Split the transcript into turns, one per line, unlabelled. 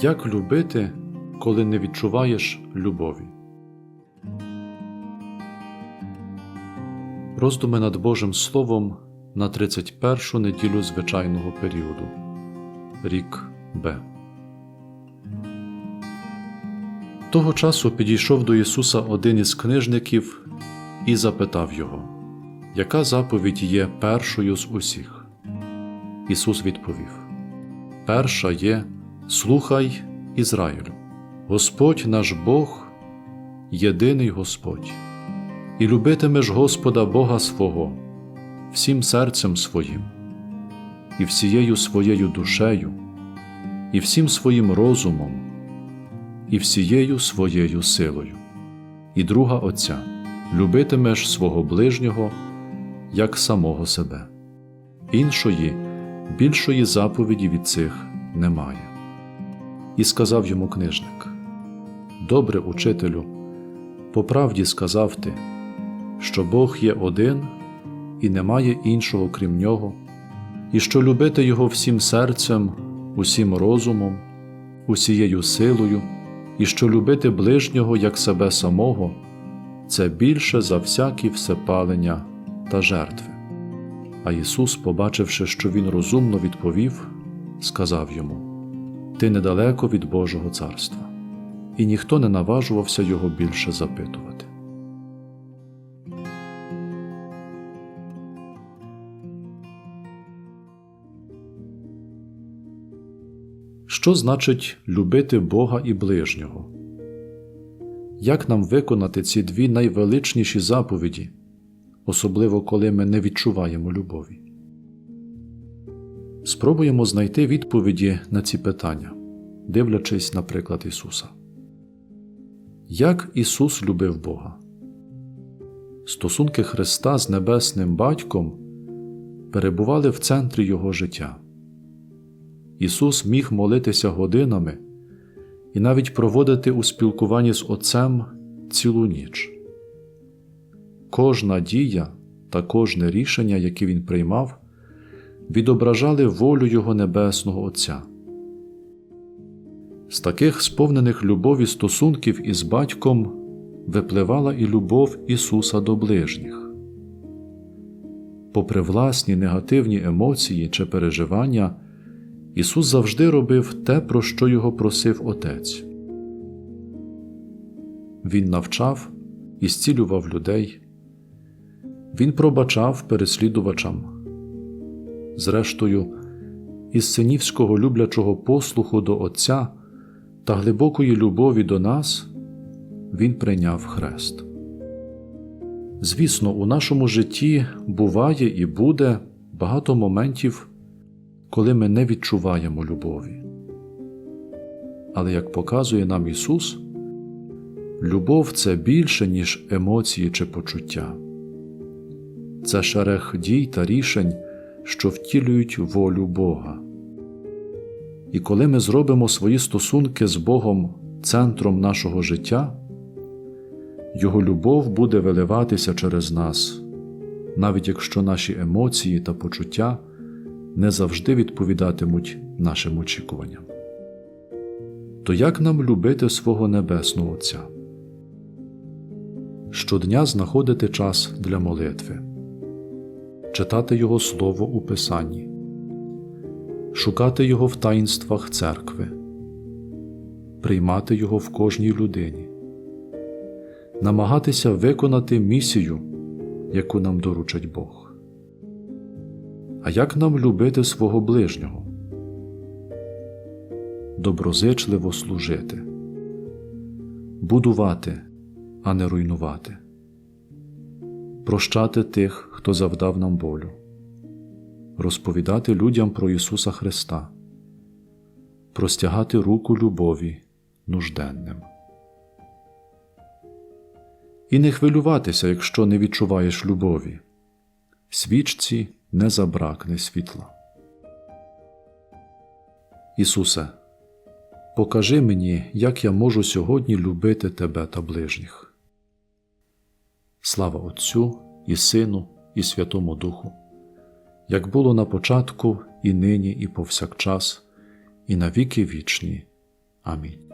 Як любити, коли не відчуваєш любові? Роздуми над Божим Словом на 31 неділю звичайного періоду. Рік Б. Того часу підійшов до Ісуса один із книжників і запитав його, яка заповідь є першою з усіх? Ісус відповів: Перша є Слухай, Ізраїлю, Господь наш Бог, єдиний Господь, і любитимеш Господа Бога свого всім серцем своїм, і всією своєю душею, і всім своїм розумом, і всією своєю силою. І друга Отця любитимеш свого ближнього як самого себе. Іншої, більшої заповіді від цих немає. І сказав йому книжник: Добре, учителю, по правді сказав ти, що Бог є один і немає іншого крім нього, і що любити Його всім серцем, усім розумом, усією силою, і що любити ближнього як себе самого, це більше за всякі всепалення та жертви. А Ісус, побачивши, що Він розумно відповів, сказав йому: Ти недалеко від Божого царства, і ніхто не наважувався його більше запитувати. Що значить любити Бога і ближнього? Як нам виконати ці дві найвеличніші заповіді, особливо коли ми не відчуваємо любові? Спробуємо знайти відповіді на ці питання, дивлячись на приклад Ісуса. Як Ісус любив Бога? Стосунки Христа з Небесним Батьком перебували в центрі Його життя. Ісус міг молитися годинами і навіть проводити у спілкуванні з Отцем цілу ніч. Кожна дія та кожне рішення, яке Він приймав, відображали волю Його Небесного Отця. З таких сповнених любові стосунків із батьком випливала і любов Ісуса до ближніх. Попри власні негативні емоції чи переживання, Ісус завжди робив те, про що його просив Отець. Він навчав і зцілював людей, Він пробачав переслідувачам. Зрештою, із синівського люблячого послуху до Отця та глибокої любові до нас Він прийняв хрест. Звісно, у нашому житті буває і буде багато моментів, коли ми не відчуваємо любові. Але як показує нам Ісус, любов це більше, ніж емоції чи почуття, це шерех дій та рішень, що втілюють волю Бога. І коли ми зробимо свої стосунки з Богом центром нашого життя, Його любов буде виливатися через нас, навіть якщо наші емоції та почуття не завжди відповідатимуть нашим очікуванням. То як нам любити свого Небесного Отця? Щодня знаходити час для молитви, читати Його Слово у Писанні, шукати Його в таїнствах церкви, приймати Його в кожній людині, намагатися виконати місію, яку нам доручить Бог. А як нам любити свого ближнього? Доброзичливо служити, будувати, а не руйнувати, прощати тих, хто завдав нам болю, розповідати людям про Ісуса Христа, простягати руку любові нужденним. І не хвилюватися, якщо не відчуваєш любові. Свічці не забракне світла. Ісусе, покажи мені, як я можу сьогодні любити тебе та ближніх. Слава Отцю і Сину, і Святому Духу, як було на початку, і нині, і повсякчас, і на віки вічні. Амінь.